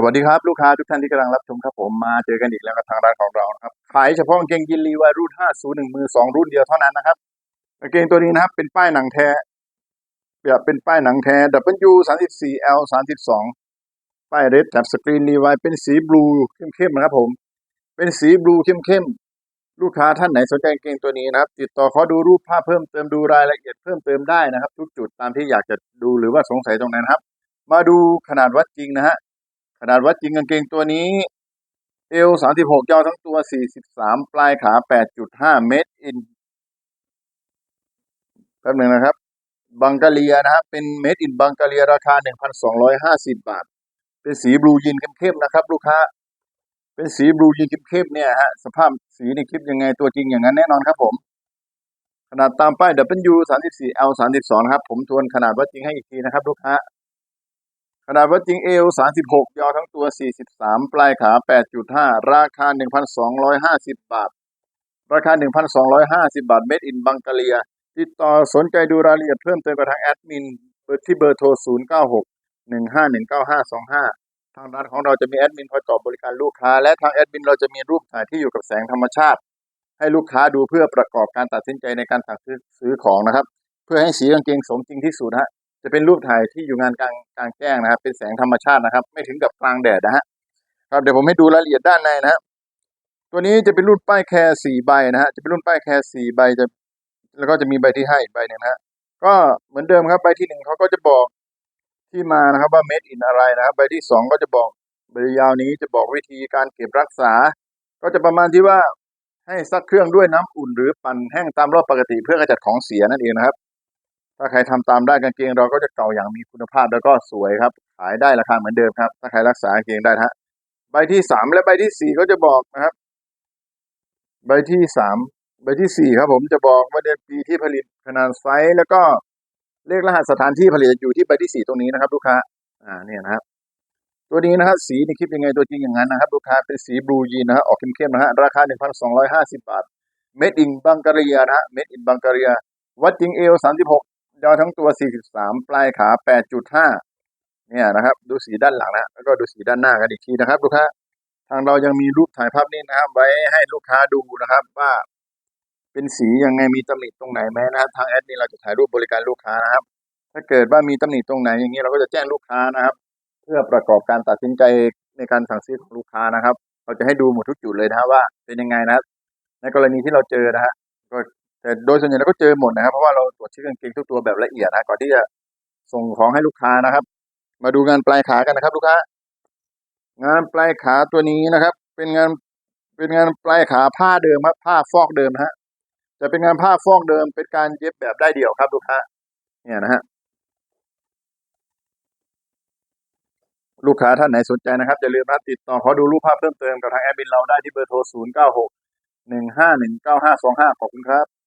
สวัสดีครับ ลูกค้าทุกท่านที่กำลังรับชมครับผมมาเจอกันอีกแล้วกับทางร้านของเรานะครับขายเฉพาะกางเกงยีนรีวายรุ่น501 มือ 2 รุ่นเดียวเท่านั้นนะครับกางเกงตัวนี้นะครับ เป็นป้ายหนังแท้แบบเป็นป้ายหนังแท้ W 34 L 32ป้ายเรดกับสกรีนรีวายเป็นสีบลูเข้มๆนะครับผม เป็นสีบลูเข้มๆลูกค้าท่านไหนสนใจกางเกงตัวนี้นะครับ ติดต่อขอดูรูปภาพเพิ่มเติมดูรายละเอียดเพิ่มเติมได้นะครับ ทุกจุดตามที่อยากจะดูหรือว่าสงสัยตรงไหนนะครับ มาดูขนาดวัดจริงนะฮะ ขนาดวัดจริงกางเกงตัวนี้ เอวสามสิบหกยาวทั้งตัวสี่สิบสามปลายขาแปดจุดห้าเมตรอินแป๊บหนึ่งนะครับ บังกาเลียนะครับ เป็นเมตรอินบังกาเลียราคาหนึ่งพันสองร้อยห้าสิบบาท เป็นสีบลูยีนเข้มๆนะครับ ลูกค้า เป็นสีบลูยีนเข้มๆเนี่ยฮะ สภาพสีในคลิปยังไงตัวจริงอย่างนั้นแน่นอนครับผม ขนาดตามป้าย W สามสิบสี่ L สามสิบสองครับ ผมทวนขนาดวัดจริงให้อีกทีนะครับ ลูกค้า ขนาดวัดจริงเอว 36 ยาวทั้งตัว 43 ปลายขา 8.5 ราคา 1,250 บาท ราคา 1,250 บาท เมดอินบังกาเลีย ติดต่อสนใจดูรายละเอียดเพิ่มเติมกับทางแอดมินเบอร์ที่เบอร์โทร 096 1519525 ทางร้านของเราจะมีแอดมินคอยตอบบริการลูกค้า และทางแอดมินเราจะมีรูปถ่ายที่อยู่กับแสงธรรมชาติ ให้ลูกค้าดูเพื่อประกอบการตัดสินใจในการสั่งซื้อซื้อของนะครับ เพื่อให้สีกางเกงสมจริงที่สุดฮะ จะเป็นรูปถ่ายที่อยู่งานกลางกลางแจ้งนะครับ เป็นแสงธรรมชาตินะครับ ไม่ถึงกับกลางแดดนะฮะครับเดี๋ยวผมให้ดูรายละเอียดด้านในนะฮะตัวนี้จะเป็นรุ่นป้ายแคร์สี่ใบนะฮะจะเป็นรุ่นป้ายแคร์สี่ใบจะ แล้วก็จะมีใบที่ให้อีกใบหนึ่งนะฮะก็เหมือนเดิมครับใบที่หนึ่งเขาก็จะบอกที่มานะครับว่าเม็ดอินอะไรนะครับ ใบที่สองก็จะบอกใบยาวนี้จะบอกวิธีการเก็บรักษา ก็จะประมาณที่ว่าให้ซักเครื่องด้วยน้ำอุ่นหรือปั่นแห้งตามรอบปกติเพื่อกระจัดของเสียนั่นเองนะครับ ถ้าใครทำตามได้กางเกงเราก็จะเก่าอย่างมีคุณภาพแล้วก็สวยครับ ขายได้ราคาเหมือนเดิมครับ ถ้าใครรักษากางเกงได้ฮะใบที่สามและใบที่สี่ก็จะบอกนะครับ ใบที่สามใบที่สี่ครับผมจะบอกว่าเดือนปีที่ผลิตขนาดไซส์แล้วก็เลขรหัสสถานที่ผลิตอยู่ที่ใบที่สี่ตรงนี้นะครับ ลูกค้า อ่าเนี่ยนะครับ ตัวนี้นะครับ สีในคลิปยังไงตัวจริงอย่างนั้นนะครับลูกค้าเป็นสีบลูยีนนะฮะออกเข้มๆนะฮะราคาหนึ่งพันสองร้อยห้าสิบบาทเม็ดอินบังการียนะฮะเม็ดอินบังการียวัดจริงเอวสามสิบหก ยาวทั้งตัว 43 ปลายขา 8.5 เนี่ยนะครับ ดูสีด้านหลังนะ แล้วก็ดูสีด้านหน้ากันอีกทีนะครับลูกค้า ทางเรายังมีรูปถ่ายภาพนิ่งนะครับ ไว้ให้ลูกค้าดูนะครับ ว่าเป็นสียังไงมีตำหนิตรงไหนไหมนะครับ ทางแอดมินเราจะถ่ายรูปบริการลูกค้านะครับ ถ้าเกิดว่ามีตำหนิตรงไหนอย่างนี้เราก็จะแจ้งลูกค้านะครับ เพื่อประกอบการตัดสินใจในการสั่งซื้อของลูกค้านะครับ เราจะให้ดูหมดทุกจุดเลยนะว่าเป็นยังไงนะครับในกรณีที่เราเจอนะฮะ แต่โดยส่วนใหญ่เราก็เจอหมดนะครับ เพราะว่าเราตรวจเช็คกางเกงทุกตัวแบบละเอียดนะก่อนที่จะส่งของให้ลูกค้านะครับ มาดูงานปลายขากันนะครับ ลูกค้า งานปลายขาตัวนี้นะครับ เป็นงานเป็นงานปลายขาผ้าเดิมครับผ้าฟอกเดิมนะฮะจะเป็นงานผ้าฟอกเดิมเป็นการเย็บแบบได้เดี่ยวครับลูกค้าเนี่ยนะฮะลูกค้าท่านไหนสนใจนะครับอย่าลืมนะติดต่อขอดูรูปภาพเพิ่มเติมกับทางแอดมินเราได้ที่เบอร์โทร 0 9 6 1 5 1 9 5 2 5 ขอบคุณครับ